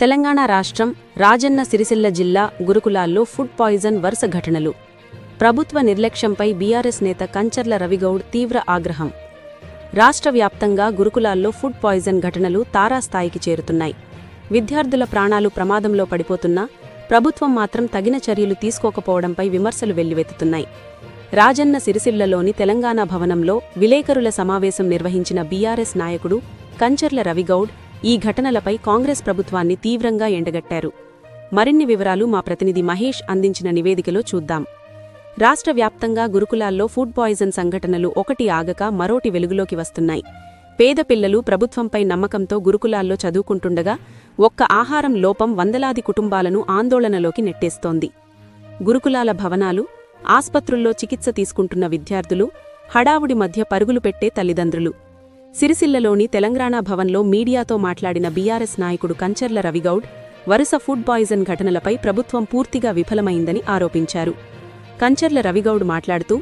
తెలంగాణ రాష్ట్రం రాజన్న సిరిసిల్ల జిల్లా గురుకులాల్లో ఫుడ్ పాయిజన్ వరుస ఘటనలు. ప్రభుత్వ నిర్లక్ష్యంపై బీఆర్ఎస్ నేత కంచర్ల రవిగౌడ్ తీవ్ర ఆగ్రహం. రాష్ట్ర వ్యాప్తంగా గురుకులాల్లో ఫుడ్ పాయిజన్ ఘటనలు తారాస్థాయికి చేరుతున్నాయి. విద్యార్థుల ప్రాణాలు ప్రమాదంలో పడిపోతున్నా ప్రభుత్వం మాత్రం తగిన చర్యలు తీసుకోకపోవడంపై విమర్శలు వెల్లువెత్తుతున్నాయి. రాజన్న సిరిసిల్లలోని తెలంగాణ భవనంలో విలేకరుల సమావేశం నిర్వహించిన బీఆర్ఎస్ నాయకుడు కంచర్ల రవిగౌడ్ ఈ ఘటనలపై కాంగ్రెస్ ప్రభుత్వాన్ని తీవ్రంగా ఎండగట్టారు. మరిన్ని వివరాలు మా ప్రతినిధి మహేష్ అందించిన నివేదికలో చూద్దాం. రాష్ట్ర వ్యాప్తంగా గురుకులాల్లో ఫుడ్ పాయిజన్ సంఘటనలు ఒకటి ఆగక మరోటి వెలుగులోకి వస్తున్నాయి. పేద పిల్లలు ప్రభుత్వంపై నమ్మకంతో గురుకులాల్లో చదువుకుంటుండగా ఒక్క ఆహారం లోపం వందలాది కుటుంబాలను ఆందోళనలోకి నెట్టేస్తోంది. గురుకులాల భవనాలు ఆస్పత్రుల్లో చికిత్స తీసుకుంటున్న విద్యార్థులు హడావుడి మధ్య పరుగులు పెట్టే తల్లిదండ్రులు సిరిసిల్లలోని తెలంగాణ భవన్లో మీడియాతో మాట్లాడిన బీఆర్ఎస్ నాయకుడు కంచర్ల రవిగౌడ్ వరుస ఫుడ్ పాయిజన్ ఘటనలపై ప్రభుత్వం పూర్తిగా విఫలమైందని ఆరోపించారు. కంచర్ల రవిగౌడ్ మాట్లాడుతూ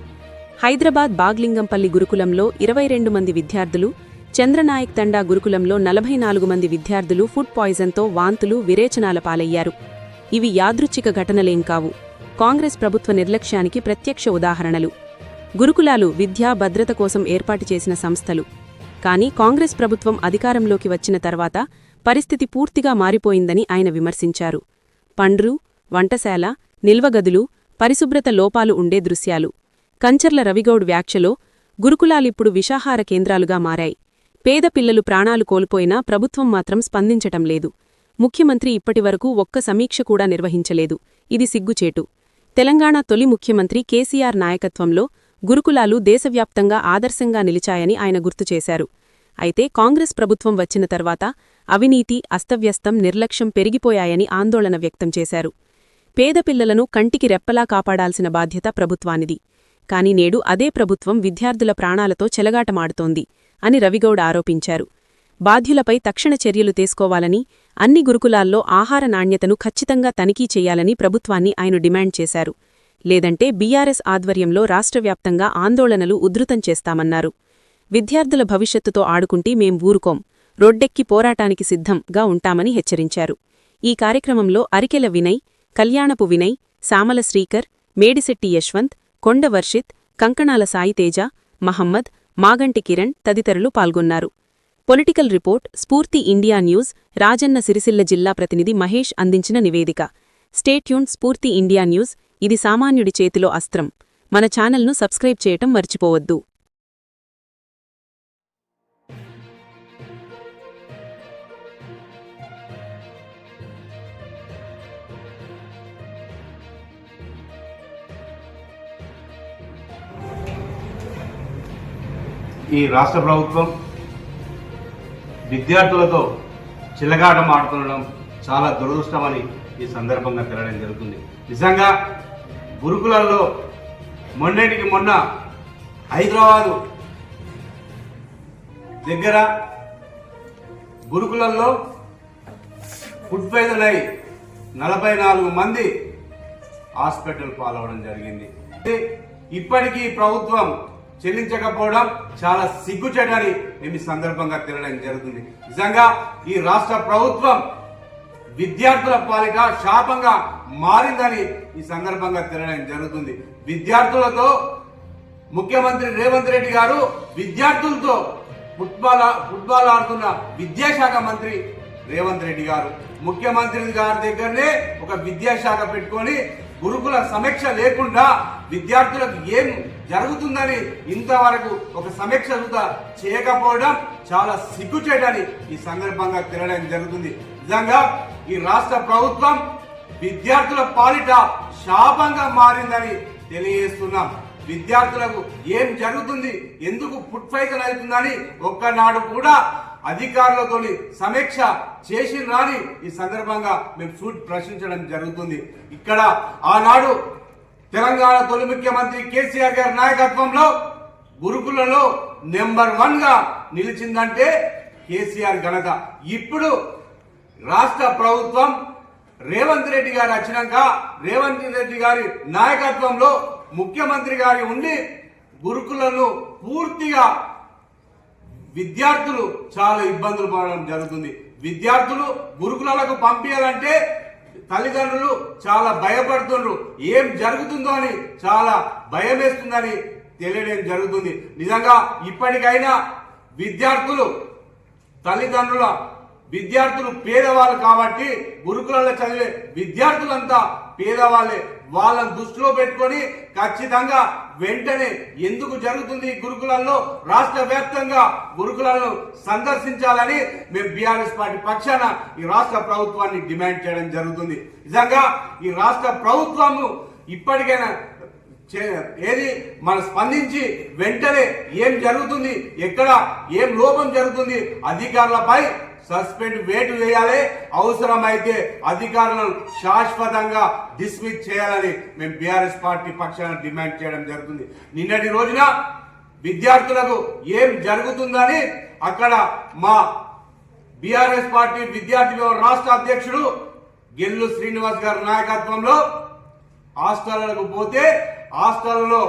హైదరాబాద్ బాగ్లింగంపల్లి గురుకులంలో ఇరవై రెండు మంది విద్యార్థులు చంద్రనాయక్ తండా గురుకులంలో నలభై నాలుగు మంది విద్యార్థులు ఫుడ్ పాయిజన్తో వాంతులు విరేచనాల పాలయ్యారు. ఇవి యాదృచ్ఛిక ఘటనలేం కావు. కాంగ్రెస్ ప్రభుత్వ నిర్లక్ష్యానికి ప్రత్యక్ష ఉదాహరణలు. గురుకులాలు విద్యా భద్రత కోసం ఏర్పాటు చేసిన సంస్థలు. కానీ కాంగ్రెస్ ప్రభుత్వం అధికారంలోకి వచ్చిన తర్వాత పరిస్థితి పూర్తిగా మారిపోయిందని ఆయన విమర్శించారు. పండ్రు వంటశాల నిల్వగదులు పరిశుభ్రత లోపాలు ఉండే దృశ్యాలు. కంచర్ల రవిగౌడ్ వ్యాఖ్యలో గురుకులాలిప్పుడు విషాహార కేంద్రాలుగా మారాయి. పేద పిల్లలు ప్రాణాలు కోల్పోయినా ప్రభుత్వం మాత్రం స్పందించటం లేదు. ముఖ్యమంత్రి ఇప్పటివరకు ఒక్క సమీక్ష కూడా నిర్వహించలేదు. ఇది సిగ్గుచేటు. తెలంగాణ తొలి ముఖ్యమంత్రి కేసీఆర్ నాయకత్వంలో గురుకులాలు దేశవ్యాప్తంగా ఆదర్శంగా నిలిచాయని ఆయన గుర్తుచేశారు అయితే కాంగ్రెస్ ప్రభుత్వం వచ్చిన తర్వాత అవినీతి అస్తవ్యస్తం నిర్లక్ష్యం పెరిగిపోయాయని ఆందోళన వ్యక్తం చేశారు. పేద పిల్లలను కంటికి రెప్పలా కాపాడాల్సిన బాధ్యత ప్రభుత్వానిది. కాని నేడు అదే ప్రభుత్వం విద్యార్థుల ప్రాణాలతో చెలగాటమాడుతోంది అని రవిగౌడ్ ఆరోపించారు. బాధ్యులపై తక్షణ చర్యలు తీసుకోవాలని అన్ని గురుకులాల్లో ఆహార నాణ్యతను ఖచ్చితంగా తనిఖీ చేయాలని ప్రభుత్వాన్ని ఆయన డిమాండ్ చేశారు. లేదంటే బీఆర్ఎస్ ఆధ్వర్యంలో రాష్ట్రవ్యాప్తంగా ఆందోళనలు ఉధృతం చేస్తామన్నారు. విద్యార్థుల భవిష్యత్తుతో ఆడుకుంటే మేం ఊరుకోం. రొడ్డెక్కి పోరాటానికి సిద్ధంగా ఉంటామని హెచ్చరించారు. ఈ కార్యక్రమంలో అరికెల వినయ్ కళ్యాణపు వినయ్ సామల శ్రీకర్ మేడిశెట్టి యశ్వంత్ కొండ వర్షిత్ కంకణాల సాయితేజ మహమ్మద్ మాగంటి కిరణ్ తదితరులు పాల్గొన్నారు. Political report Spoorthi India news Rajanna Sircilla జిల్లా ప్రతినిధి మహేష్ అందించిన నివేదిక. స్టేట్యూన్ స్ఫూర్తి ఇండియా న్యూస్ ఇది సామాన్యుడి చేతిలో అస్త్రం. మన ఛానల్ను సబ్స్క్రైబ్ చేయటం మర్చిపోవద్దు. ఈ రాష్ట్ర ప్రభుత్వం విద్యార్థులతో చిలగాటం ఆడుతుండడం చాలా దురదృష్టమని ఈ సందర్భంగా తెలడం జరుగుతుంది. నిజంగా గురుకులాల్లో మొన్నటికి మొన్న హైదరాబాదు దగ్గర గురుకులంలో ఫుడ్ పాయిజన్ అయి నలభై నాలుగు మంది హాస్పిటల్ పాలవడం జరిగింది. ఇప్పటికీ ప్రభుత్వం చెల్లించకపోవడం చాలా సిగ్గుచేటని మేము ఈ సందర్భంగా తినడం జరుగుతుంది. నిజంగా ఈ రాష్ట్ర ప్రభుత్వం విద్యార్థుల పాలిట శాపంగా మారిందని ఈ సందర్భంగా తినడం జరుగుతుంది. విద్యార్థులతో ముఖ్యమంత్రి రేవంత్ రెడ్డి గారు విద్యార్థులతో ఫుట్బాల్ ఫుట్బాల్ ఆడుతున్న విద్యాశాఖ మంత్రి రేవంత్ రెడ్డి గారు. ముఖ్యమంత్రి గారి దగ్గరనే ఒక విద్యాశాఖ పెట్టుకొని గురుకుల సమీక్ష లేకుండా విద్యార్థులకు ఏం జరుగుతుందని ఇంతవరకు ఒక సమీక్ష కూడా చేయకపోవడం చాలా సిగ్గుచేటని ఈ సందర్భంగా తినడం జరుగుతుంది. నిజంగా ఈ రాష్ట్ర ప్రభుత్వం విద్యార్థుల పాలిట శాపంగా మారిందని తెలియజేస్తున్నాం. విద్యార్థులకు ఏం జరుగుతుంది ఎందుకు ఫుడ్ ఫైజన్ అవుతుందని ఒక్కనాడు కూడా అధికారులతో సమీక్ష చేసి రాని ఈ సందర్భంగా మేము సూట్ ప్రశ్నించడం జరుగుతుంది. ఇక్కడ ఆనాడు తెలంగాణ తొలి ముఖ్యమంత్రి కేసీఆర్ గారి నాయకత్వంలో గురుకులలో నెంబర్ వన్గా నిలిచిందంటే కేసీఆర్ ఘనత. ఇప్పుడు రాష్ట్ర ప్రభుత్వం రేవంత్ రెడ్డి గారు వచ్చినాక రేవంత్ రెడ్డి గారి నాయకత్వంలో ముఖ్యమంత్రి గారి ఉండి గురుకులను పూర్తిగా విద్యార్థులు చాలా ఇబ్బందులు పడడం జరుగుతుంది. విద్యార్థులు గురుకులాలకు పంపించాలంటే తల్లిదండ్రులు చాలా భయపడుతుండ్రు. ఏం జరుగుతుందో అని చాలా భయం వేస్తుందని తెలియడం జరుగుతుంది. నిజంగా ఇప్పటికైనా విద్యార్థులు తల్లిదండ్రుల విద్యార్థులు పేదవాళ్ళు కాబట్టి గురుకులంలో చదివే విద్యార్థులంతా పేదవాళ్ళే. వాళ్ళని దృష్టిలో పెట్టుకొని ఖచ్చితంగా వెంటనే ఎందుకు జరుగుతుంది ఈ గురుకులాల్లో రాష్ట్ర వ్యాప్తంగా గురుకులాలను సందర్శించాలని మేము బీఆర్ఎస్ పార్టీ పక్షాన ఈ రాష్ట్ర ప్రభుత్వాన్ని డిమాండ్ చేయడం జరుగుతుంది. నిజంగా ఈ రాష్ట్ర ప్రభుత్వము ఇప్పటికైనా ఏది మన స్పందించి వెంటనే ఏం జరుగుతుంది ఎక్కడ ఏం లోపం జరుగుతుంది అధికారులపై సస్పెండ్ వేటు వేయాలి. అవసరమైతే అధికారులను శాశ్వతంగా డిస్మిస్ చేయాలని మేము బీఆర్ఎస్ పార్టీ పక్షాన డిమాండ్ చేయడం జరుగుతుంది. నిన్నటి రోజున విద్యార్థులకు ఏం జరుగుతుందని అక్కడ మా బీఆర్ఎస్ పార్టీ విద్యార్థి రాష్ట్ర అధ్యక్షుడు గెల్లు శ్రీనివాస్ గారి నాయకత్వంలో హాస్టళ్ళకు పోతే హాస్టల్లో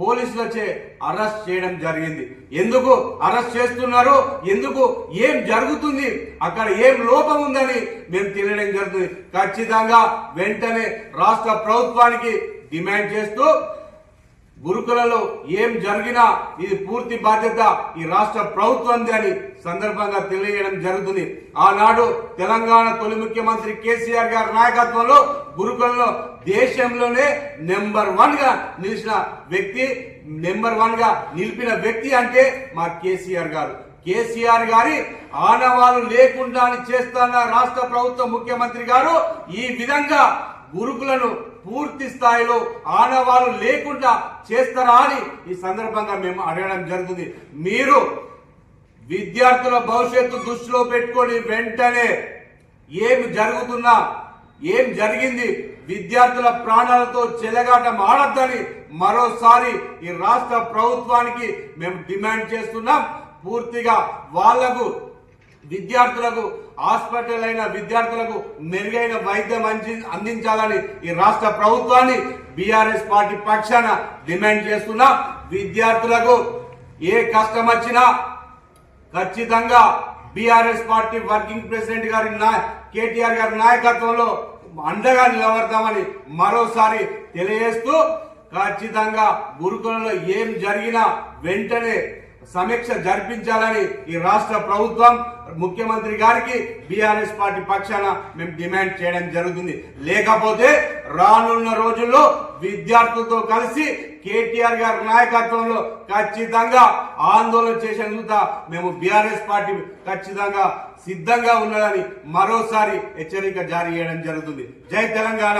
పోలీసులు వచ్చే అరెస్ట్ చేయడం జరిగింది. ఎందుకు అరెస్ట్ చేస్తున్నారు? ఎందుకు ఏం జరుగుతుంది? అక్కడ ఏం లోపం ఉందని మేము తెలియడం జరుగుతుంది. ఖచ్చితంగా వెంటనే రాష్ట్ర ప్రభుత్వానికి డిమాండ్ చేస్తూ గురుకులలో ఏం జరిగినా ఇది పూర్తి బాధ్యత ఈ రాష్ట్ర ప్రభుత్వంది అని సందర్భంగా తెలియజేయడం జరుగుతుంది. ఆనాడు తెలంగాణ తొలి ముఖ్యమంత్రి కేసీఆర్ గారి నాయకత్వంలో గురుకులలో దేశంలోనే నెంబర్ వన్గా నిలిచిన వ్యక్తి నెంబర్ వన్గా నిలిపిన వ్యక్తి అంటే మా కేసీఆర్ గారు. కేసీఆర్ గారి ఆనవాలు లేకుండా చేస్తున్న రాష్ట్ర ప్రభుత్వ ముఖ్యమంత్రి గారు ఈ విధంగా గురుకులను పూర్తి స్థాయిలో ఆడవాళ్ళు లేకుండా చేస్తారా అని ఈ సందర్భంగా మేము అడగడం జరుగుతుంది. మీరు విద్యార్థుల భవిష్యత్తు దృష్టిలో పెట్టుకొని వెంటనే ఏమి జరుగుతున్నా ఏం జరిగింది విద్యార్థుల ప్రాణాలతో చెలగాటం ఆడద్దని మరోసారి ఈ రాష్ట్ర ప్రభుత్వానికి మేము డిమాండ్ చేస్తున్నాం. పూర్తిగా వాళ్ళకు విద్యార్థులకు హాస్పిటల్ అయిన విద్యార్థులకు మెరుగైన వైద్యం అంది- అందించాలని ఈ రాష్ట్ర ప్రభుత్వాన్ని బీఆర్ఎస్ పార్టీ పక్షాన డిమాండ్ చేస్తున్నా విద్యార్థులకు ఏ కష్టం వచ్చినా ఖచ్చితంగా బీఆర్ఎస్ పార్టీ వర్కింగ్ ప్రెసిడెంట్ గారి కేటీఆర్ గారి నాయకత్వంలో అండగా నిలబడతామని మరోసారి తెలియజేస్తూ ఖచ్చితంగా గురుకులంలో ఏం జరిగినా వెంటనే సమీక్ష జరిపించాలని ఈ రాష్ట్ర ప్రభుత్వం ముఖ్యమంత్రి గారికి బీఆర్ఎస్ పార్టీ పక్షాన మేము డిమాండ్ చేయడం జరుగుతుంది. లేకపోతే రానున్న రోజుల్లో విద్యార్థులతో కలిసి కేటీఆర్ గారి నాయకత్వంలో ఖచ్చితంగా ఆందోళన చేసేందుకు మేము బీఆర్ఎస్ పార్టీ ఖచ్చితంగా సిద్ధంగా ఉన్నదని మరోసారి హెచ్చరిక జారీ చేయడం జరుగుతుంది. జై తెలంగాణ.